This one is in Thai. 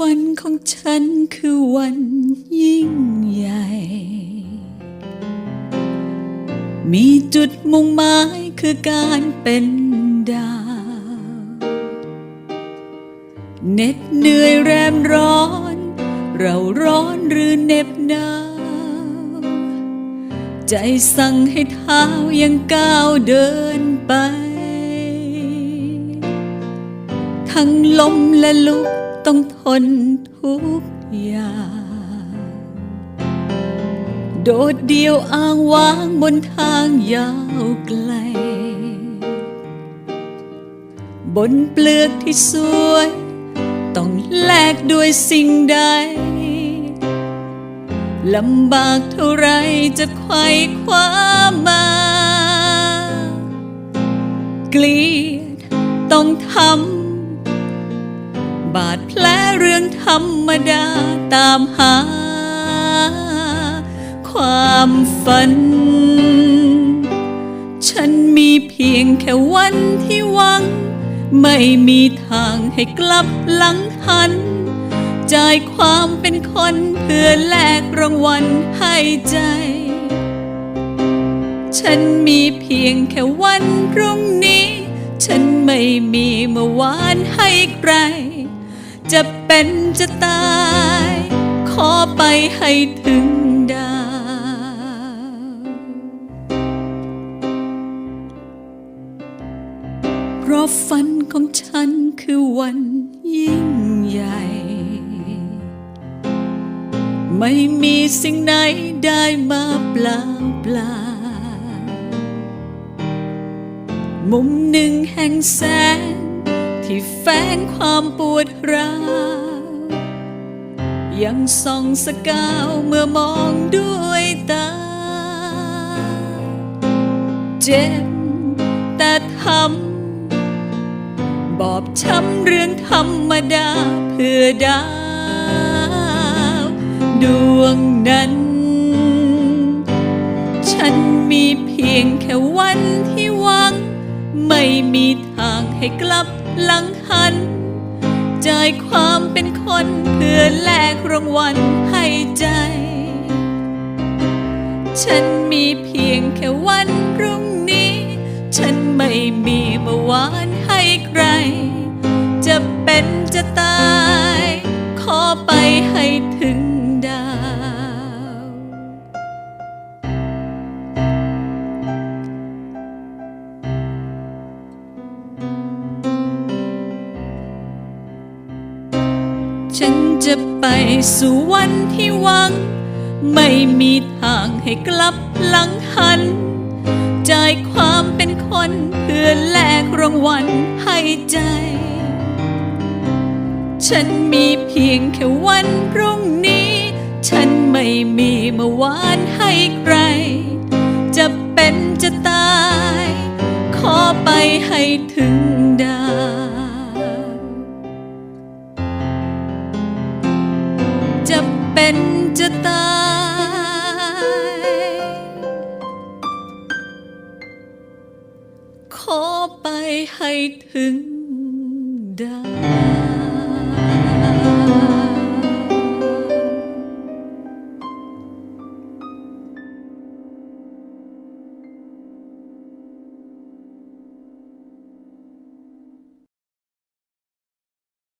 วันของฉันคือวันยิ่งใหญ่ มีจุดมุ่งหมายคือการเป็นดาว เหน็ดเหนื่อยแรมร้อน เราร้อนหรือเน็บหนาว ใจสั่งให้เท้ายังก้าวเดินไป ทั้งลมและลุก ต้องทนทุกอย่าง โดดเดี่ยวอ้างว้างบนทางยาวไกล บนเปลือกที่สวย ต้องแลกด้วยสิ่งใดลำบากเท่าไรจะไขว่คว้ามา เกลียดต้องทำ บาดแผลเรื่องธรรมดาตามหา ความฝัน ฉันมีเพียงแค่วันที่หวัง ไม่มีทางให้กลับหลังหัน จ่ายความเป็นคนเพื่อแลกรางวัลให้ใจ ฉันมีเพียงแค่วันพรุ่งนี้ ฉันไม่มีเมื่อวานให้ใคร จะเป็นจะตาย ขอไปให้ถึงดาว เพราะฝันของฉันคือวันยิ่งใหญ่ ไม่มีสิ่งไหนได้มาเปล่าเปล่า มุมหนึ่งแห่งแสง ที่แฝงความปวดร้าวยังส่องสกาวเมื่อมองด้วยตา เจ็บแต่ทำบอบช้ำเรื่องธรรมดาเพื่อดาว ดวงนั้น ฉันมีเพียงแค่วันที่หวัง ไม่มีทางให้กลับ หลังหัน จ่ายความเป็นคนเพื่อแลกรางวัลให้ใจ ฉันมีเพียงแค่วันพรุ่งนี้ ฉันไม่มีเมื่อวานให้ใคร จะเป็นจะตาย ขอไปให้ถึง จะไปสู่วันที่หวัง ไม่มีทางให้กลับหลังหันจ่ายความเป็นคนเพื่อแลกรางวัลให้ใจ ฉันมีเพียงแค่วันพรุ่งนี้ ฉันไม่มีเมื่อวาน thay thương đau?